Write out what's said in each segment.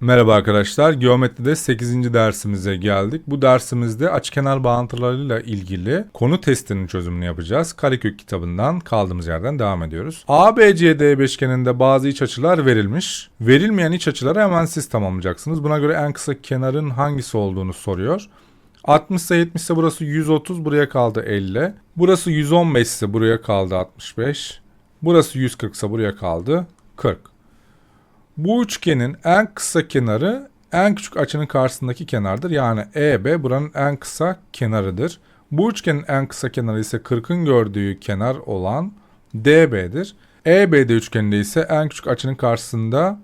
Merhaba arkadaşlar. Geometride 8. dersimize geldik. Bu dersimizde açıkenar bağıntılarıyla ilgili konu testinin çözümünü yapacağız. Karekök kitabından kaldığımız yerden devam ediyoruz. ABCD beşgeninde bazı iç açılar verilmiş. Verilmeyen iç açıları hemen siz tamamlayacaksınız. Buna göre en kısa kenarın hangisi olduğunu soruyor. 60 ise 70 ise burası 130 buraya kaldı 50. Burası 115 ise buraya kaldı 65. Burası 140 ise buraya kaldı 40. Bu üçgenin en kısa kenarı en küçük açının karşısındaki kenardır. Yani EB buranın en kısa kenarıdır. Bu üçgenin en kısa kenarı ise 40'ın gördüğü kenar olan DB'dir. EBD üçgeninde ise en küçük açının karşısında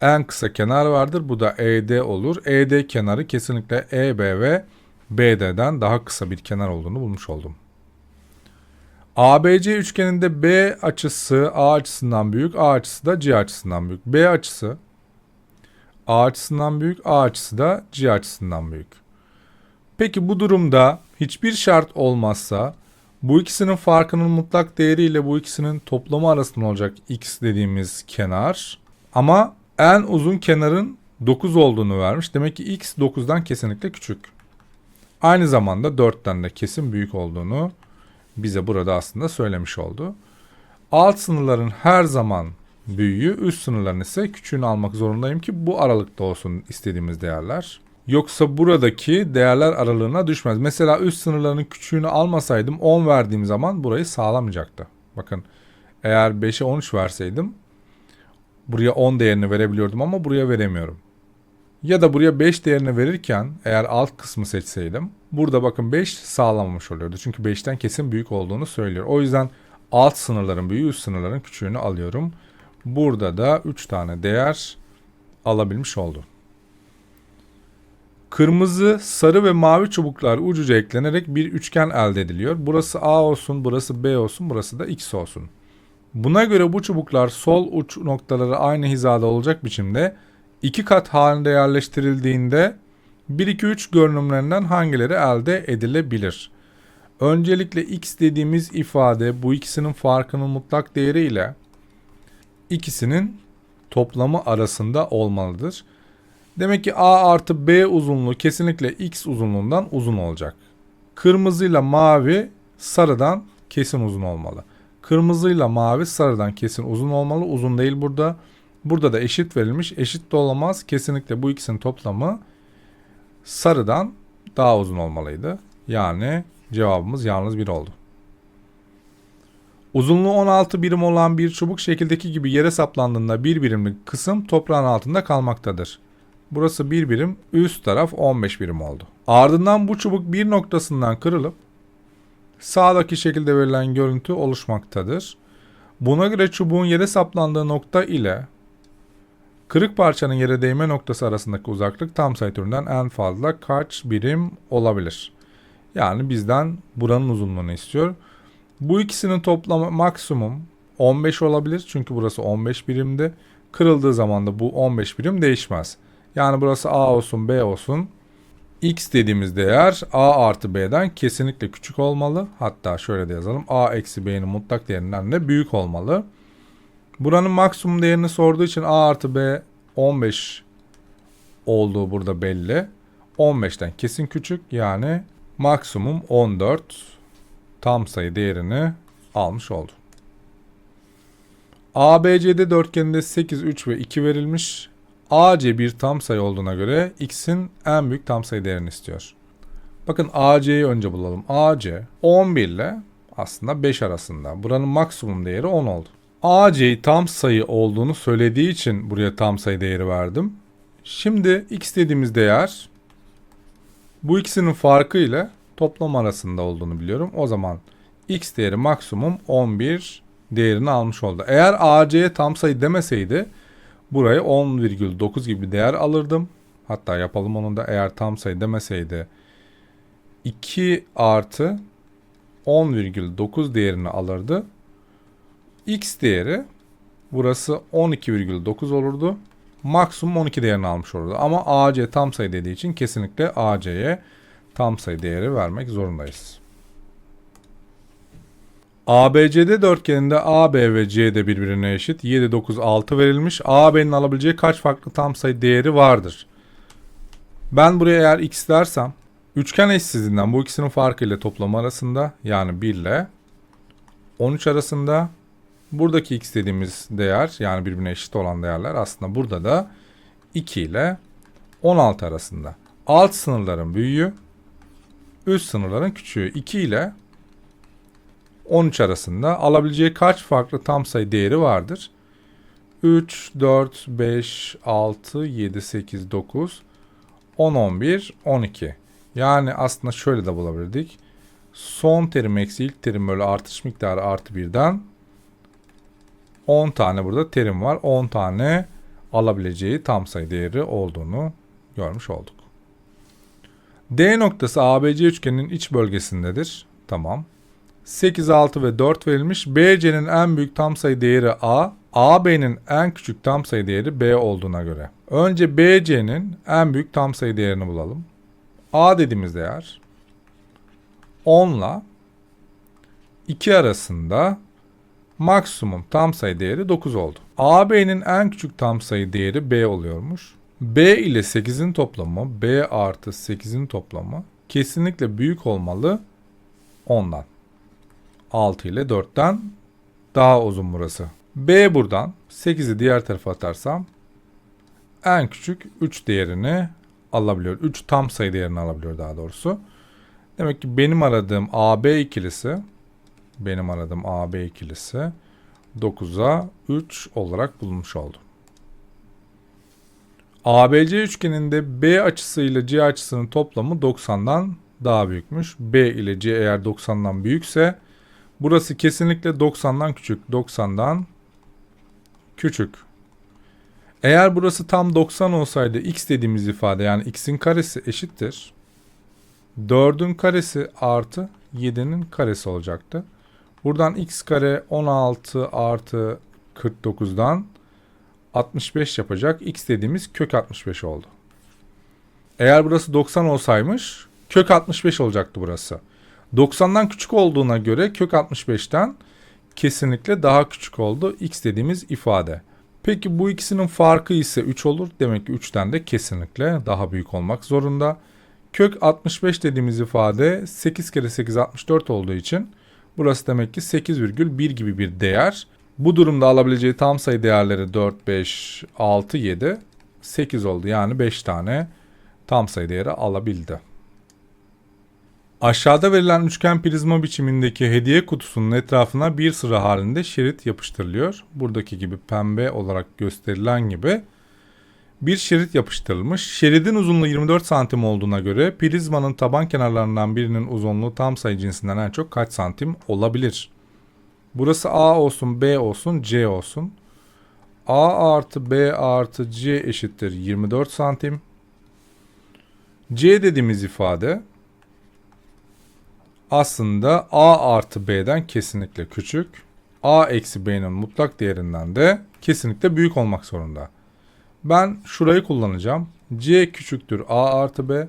en kısa kenar vardır. Bu da ED olur. ED kenarı kesinlikle EB ve BD'den daha kısa bir kenar olduğunu bulmuş oldum. ABC üçgeninde B açısı A açısından büyük, A açısı da C açısından büyük. B açısı A açısından büyük, A açısı da C açısından büyük. Peki bu durumda hiçbir şart olmazsa bu ikisinin farkının mutlak değeri ile bu ikisinin toplamı arasında olacak x dediğimiz kenar. Ama en uzun kenarın 9 olduğunu vermiş. Demek ki x 9'dan kesinlikle küçük. Aynı zamanda 4'ten de kesin büyük olduğunu bize burada aslında söylemiş oldu. Alt sınırların her zaman büyüğü, üst sınırların ise küçüğünü almak zorundayım ki bu aralıkta olsun istediğimiz değerler. Yoksa buradaki değerler aralığına düşmez. Mesela üst sınırların küçüğünü almasaydım 10 verdiğim zaman burayı sağlamayacaktı. Bakın eğer 5'e 13 verseydim buraya 10 değerini verebiliyordum ama buraya veremiyorum. Ya da buraya 5 değerini verirken eğer alt kısmı seçseydim burada bakın 5 sağlamamış oluyordu. Çünkü 5'ten kesin büyük olduğunu söylüyor. O yüzden alt sınırların büyüğü üst sınırların küçüğünü alıyorum. Burada da 3 tane değer alabilmiş oldu. Kırmızı, sarı ve mavi çubuklar ucuca eklenerek bir üçgen elde ediliyor. Burası A olsun, burası B olsun, burası da X olsun. Buna göre bu çubuklar sol uç noktaları aynı hizada olacak biçimde iki kat halinde yerleştirildiğinde 1 2 3 görünümlerinden hangileri elde edilebilir? Öncelikle x dediğimiz ifade bu ikisinin farkının mutlak değeri ile ikisinin toplamı arasında olmalıdır. Demek ki a artı b uzunluğu kesinlikle x uzunluğundan uzun olacak. Kırmızıyla mavi sarıdan kesin uzun olmalı. Kırmızıyla mavi sarıdan kesin uzun olmalı. Uzun değil burada. Burada da eşit verilmiş. Eşit de olamaz. Kesinlikle bu ikisinin toplamı sarıdan daha uzun olmalıydı. Yani cevabımız yalnız bir oldu. Uzunluğu 16 birim olan bir çubuk şekildeki gibi yere saplandığında bir birimlik kısım toprağın altında kalmaktadır. Burası bir birim, üst taraf 15 birim oldu. Ardından bu çubuk bir noktasından kırılıp sağdaki şekilde verilen görüntü oluşmaktadır. Buna göre çubuğun yere saplandığı nokta ile kırık parçanın yere değme noktası arasındaki uzaklık tam sayı türünden en fazla kaç birim olabilir? Yani bizden buranın uzunluğunu istiyor. Bu ikisinin toplamı maksimum 15 olabilir. Çünkü burası 15 birimdi. Kırıldığı zaman da bu 15 birim değişmez. Yani burası A olsun B olsun. X dediğimiz değer A artı B'den kesinlikle küçük olmalı. Hatta şöyle de yazalım. A eksi B'nin mutlak değerinden de büyük olmalı. Buranın maksimum değerini sorduğu için A artı B 15 olduğu burada belli. 15'ten kesin küçük yani maksimum 14 tam sayı değerini almış oldu. ABCD dörtgeninde 8, 3 ve 2 verilmiş. AC bir tam sayı olduğuna göre x'in en büyük tam sayı değerini istiyor. Bakın AC'yi önce bulalım. AC 11 ile aslında 5 arasında. Buranın maksimum değeri 10 oldu. AC tam sayı olduğunu söylediği için buraya tam sayı değeri verdim. Şimdi x dediğimiz değer bu ikisinin farkı ile toplam arasında olduğunu biliyorum. O zaman x değeri maksimum 11 değerini almış oldu. Eğer AC'ye tam sayı demeseydi burayı 10,9 gibi bir değer alırdım. Hatta yapalım onu da eğer tam sayı demeseydi 2 artı 10,9 değerini alırdı. X değeri burası 12,9 olurdu. Maksimum 12 değerini almış olurdu. Ama AC tam sayı dediği için kesinlikle AC'ye tam sayı değeri vermek zorundayız. ABCD dörtgeninde AB ve CD birbirine eşit. 7, 9, 6 verilmiş. AB'nin alabileceği kaç farklı tam sayı değeri vardır? Ben buraya eğer x dersem üçgen eşsizliğinden bu ikisinin farkı ile toplamı arasında yani 1 ile 13 arasında buradaki x dediğimiz değer yani birbirine eşit olan değerler aslında burada da 2 ile 16 arasında. Alt sınırların büyüğü üst sınırların küçüğü 2 ile 13 arasında alabileceği kaç farklı tam sayı değeri vardır? 3, 4, 5, 6, 7, 8, 9, 10, 11, 12. Yani aslında şöyle de bulabilirdik. Son terim eksi ilk terim bölü artış miktarı artı 1'den 10 tane burada terim var. 10 tane alabileceği tam sayı değeri olduğunu görmüş olduk. D noktası ABC üçgeninin iç bölgesindedir. Tamam. 8, 6 ve 4 verilmiş. BC'nin en büyük tam sayı değeri A, AB'nin en küçük tam sayı değeri B olduğuna göre. Önce BC'nin en büyük tam sayı değerini bulalım. A dediğimiz değer 10 ile 2 arasında maksimum tam sayı değeri 9 oldu. AB'nin en küçük tam sayı değeri B oluyormuş. B ile 8'in toplamı, B artı 8'in toplamı kesinlikle büyük olmalı 10'dan. 6 ile 4'ten daha uzun burası. B buradan 8'i diğer tarafa atarsam en küçük 3 değerini alabiliyor. 3 tam sayı değerini alabiliyor daha doğrusu. Demek ki benim aradığım AB ikilisi benim aradığım AB ikilisi 9'a 3 olarak bulunmuş oldu. ABC üçgeninde B açısı ile C açısının toplamı 90'dan daha büyükmüş. B ile C eğer 90'dan büyükse burası kesinlikle 90'dan küçük. 90'dan küçük. Eğer burası tam 90 olsaydı x dediğimiz ifade yani x'in karesi eşittir. 4'ün karesi artı 7'nin karesi olacaktı. Buradan x kare 16 artı 49'dan 65 yapacak. X dediğimiz kök 65 oldu. Eğer burası 90 olsaymış kök 65 olacaktı burası. 90'dan küçük olduğuna göre kök 65'ten kesinlikle daha küçük oldu x dediğimiz ifade. Peki bu ikisinin farkı ise 3 olur. Demek ki 3'ten de kesinlikle daha büyük olmak zorunda. Kök 65 dediğimiz ifade 8 kere 8 64 olduğu için burası demek ki 8,1 gibi bir değer. Bu durumda alabileceği tam sayı değerleri 4, 5, 6, 7, 8 oldu. Yani 5 tane tam sayı değeri alabildi. Aşağıda verilen üçgen prizma biçimindeki hediye kutusunun etrafına bir sıra halinde şerit yapıştırılıyor. Buradaki gibi pembe olarak gösterilen gibi bir şerit yapıştırılmış. Şeridin uzunluğu 24 santim olduğuna göre prizmanın taban kenarlarından birinin uzunluğu tam sayı cinsinden en çok kaç santim olabilir? Burası A olsun, B olsun, C olsun. A artı B artı C eşittir 24 santim. C dediğimiz ifade aslında A artı B'den kesinlikle küçük. A eksi B'nin mutlak değerinden de kesinlikle büyük olmak zorunda. Ben şurayı kullanacağım. C küçüktür A artı B.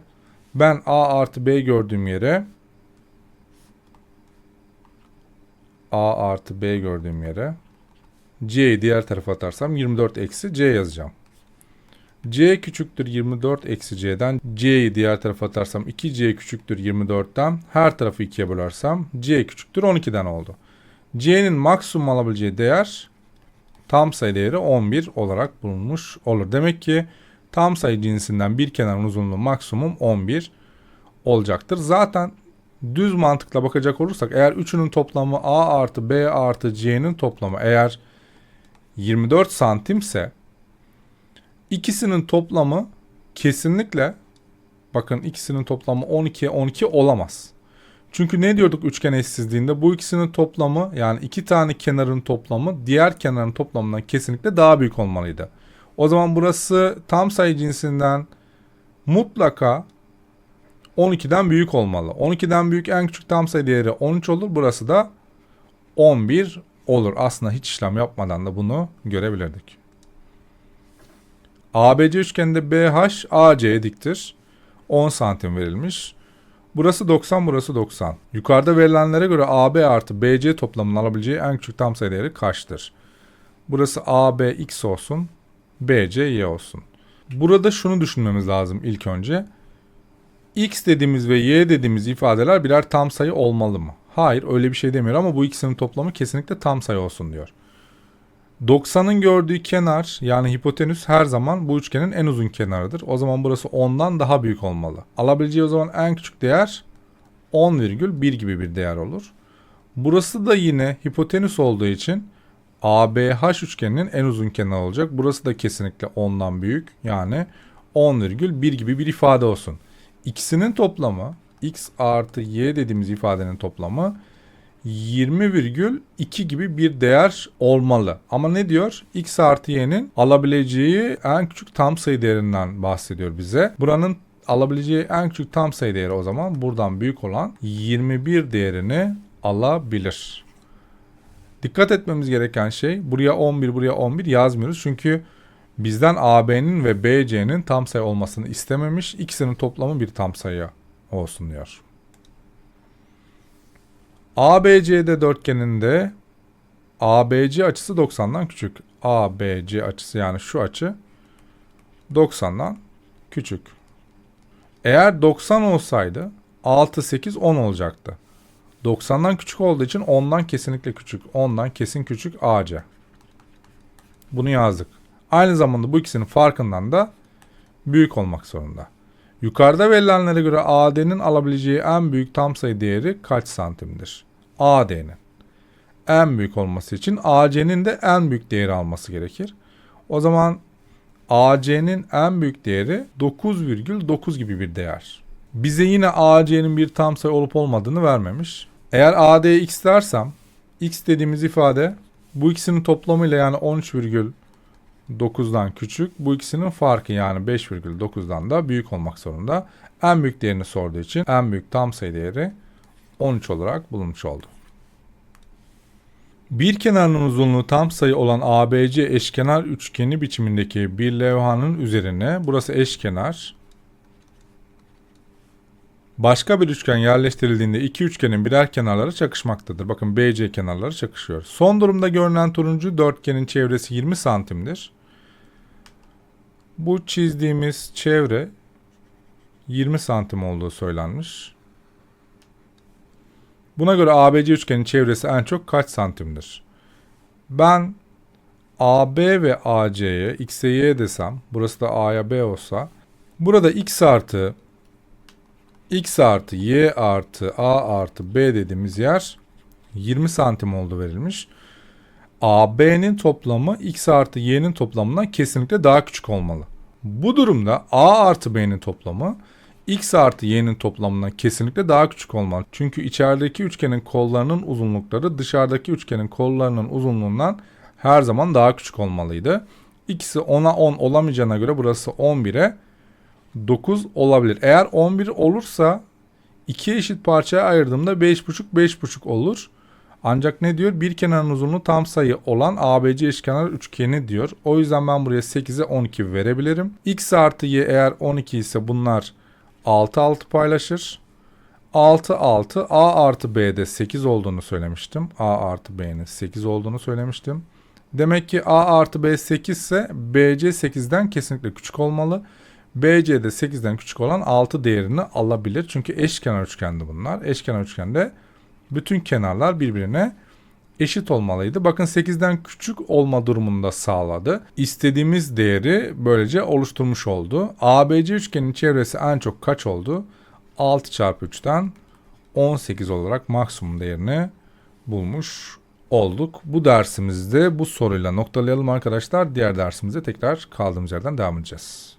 Ben A artı B gördüğüm yere A artı B gördüğüm yere C'yi diğer tarafa atarsam 24 eksi C yazacağım. C küçüktür 24 eksi C'den C'yi diğer tarafa atarsam 2C küçüktür 24'ten her tarafı 2'ye bölersem C küçüktür 12'den oldu. C'nin maksimum alabileceği değer tam sayı değeri 11 olarak bulunmuş olur. Demek ki tam sayı cinsinden bir kenarın uzunluğu maksimum 11 olacaktır. Zaten düz mantıkla bakacak olursak eğer üçünün toplamı A artı B artı C'nin toplamı eğer 24 santimse ikisinin toplamı kesinlikle bakın ikisinin toplamı 12'ye 12 olamaz. Çünkü ne diyorduk üçgen eşsizliğinde? Bu ikisinin toplamı yani iki tane kenarın toplamı diğer kenarın toplamından kesinlikle daha büyük olmalıydı. O zaman burası tam sayı cinsinden mutlaka 12'den büyük olmalı. 12'den büyük en küçük tam sayı değeri 13 olur. Burası da 11 olur. Aslında hiç işlem yapmadan da bunu görebilirdik. ABC üçgeninde BH AC'ye diktir. 10 santim verilmiş. Burası 90, burası 90. Yukarıda verilenlere göre AB artı BC toplamının alabileceği en küçük tam sayı değeri kaçtır? Burası AB x olsun, BC y olsun. Burada şunu düşünmemiz lazım ilk önce. X dediğimiz ve Y dediğimiz ifadeler birer tam sayı olmalı mı? Hayır öyle bir şey demiyor ama bu ikisinin toplamı kesinlikle tam sayı olsun diyor. 90'ın gördüğü kenar yani hipotenüs her zaman bu üçgenin en uzun kenarıdır. O zaman burası 10'dan daha büyük olmalı. Alabileceği o zaman en küçük değer 10,1 gibi bir değer olur. Burası da yine hipotenüs olduğu için ABH üçgeninin en uzun kenarı olacak. Burası da kesinlikle 10'dan büyük. Yani 10,1 gibi bir ifade olsun. İkisinin toplamı x artı y dediğimiz ifadenin toplamı 20,2 gibi bir değer olmalı. Ama ne diyor? x artı y'nin alabileceği en küçük tam sayı değerinden bahsediyor bize. Buranın alabileceği en küçük tam sayı değeri o zaman buradan büyük olan 21 değerini alabilir. Dikkat etmemiz gereken şey buraya 11 buraya 11 yazmıyoruz. Çünkü bizden AB'nin ve BC'nin tam sayı olmasını istememiş. İkisinin toplamı bir tam sayı olsun diyor. ABCD dörtgeninde ABC açısı 90'dan küçük. ABC açısı yani şu açı 90'dan küçük. Eğer 90 olsaydı 6, 8, 10 olacaktı. 90'dan küçük olduğu için 10'dan kesinlikle küçük. 10'dan kesin küçük AC. Bunu yazdık. Aynı zamanda bu ikisinin farkından da büyük olmak zorunda. Yukarıda verilenlere göre AD'nin alabileceği en büyük tam sayı değeri kaç santimdir? AD'nin en büyük olması için AC'nin de en büyük değeri alması gerekir. O zaman AC'nin en büyük değeri 9,9 gibi bir değer. Bize yine AC'nin bir tam sayı olup olmadığını vermemiş. Eğer AD'ye x dersem x dediğimiz ifade bu ikisinin toplamıyla yani 13,9'dan küçük. Bu ikisinin farkı yani 5,9'dan da büyük olmak zorunda. En büyük değerini sorduğu için en büyük tam sayı değeri 13 olarak bulunmuş oldu. Bir kenarının uzunluğu tam sayı olan ABC eşkenar üçgeni biçimindeki bir levhanın üzerine burası eşkenar. Başka bir üçgen yerleştirildiğinde iki üçgenin birer kenarları çakışmaktadır. Bakın BC kenarları çakışıyor. Son durumda görünen turuncu dörtgenin çevresi 20 santimdir. Bu çizdiğimiz çevre 20 santim olduğu söylenmiş. Buna göre ABC üçgenin çevresi en çok kaç santimdir? Ben AB ve AC'ye x'e y desem, burası da A'ya B olsa, burada x artı x artı y artı a artı b dediğimiz yer 20 santim oldu verilmiş. AB'nin toplamı x artı y'nin toplamından kesinlikle daha küçük olmalı. Bu durumda a artı b'nin toplamı x artı y'nin toplamından kesinlikle daha küçük olmalı. Çünkü içerideki üçgenin kollarının uzunlukları dışarıdaki üçgenin kollarının uzunluğundan her zaman daha küçük olmalıydı. İkisi 10'a 10 olamayacağına göre burası 11'e 9 olabilir. Eğer 11 olursa iki eşit parçaya ayırdığımda 5,5 5,5 olur. Ancak ne diyor? Bir kenarın uzunluğu tam sayı olan ABC eşkenar üçgeni diyor. O yüzden ben buraya 8'e 12 verebilirim. X artı Y eğer 12 ise bunlar 6 6 paylaşır. 6 6 A artı B'de 8 olduğunu söylemiştim. A artı B'nin 8 olduğunu söylemiştim. Demek ki A artı B 8 ise BC 8'den kesinlikle küçük olmalı. BC'de 8'den küçük olan 6 değerini alabilir. Çünkü eşkenar üçgendi bunlar. Eşkenar üçgende bütün kenarlar birbirine eşit olmalıydı. Bakın 8'den küçük olma durumunda sağladı. İstediğimiz değeri böylece oluşturmuş oldu. ABC üçgenin çevresi en çok kaç oldu? 6 çarpı 3'ten 18 olarak maksimum değerini bulmuş olduk. Bu dersimizde bu soruyla noktalayalım arkadaşlar. Diğer dersimize tekrar kaldığımız yerden devam edeceğiz.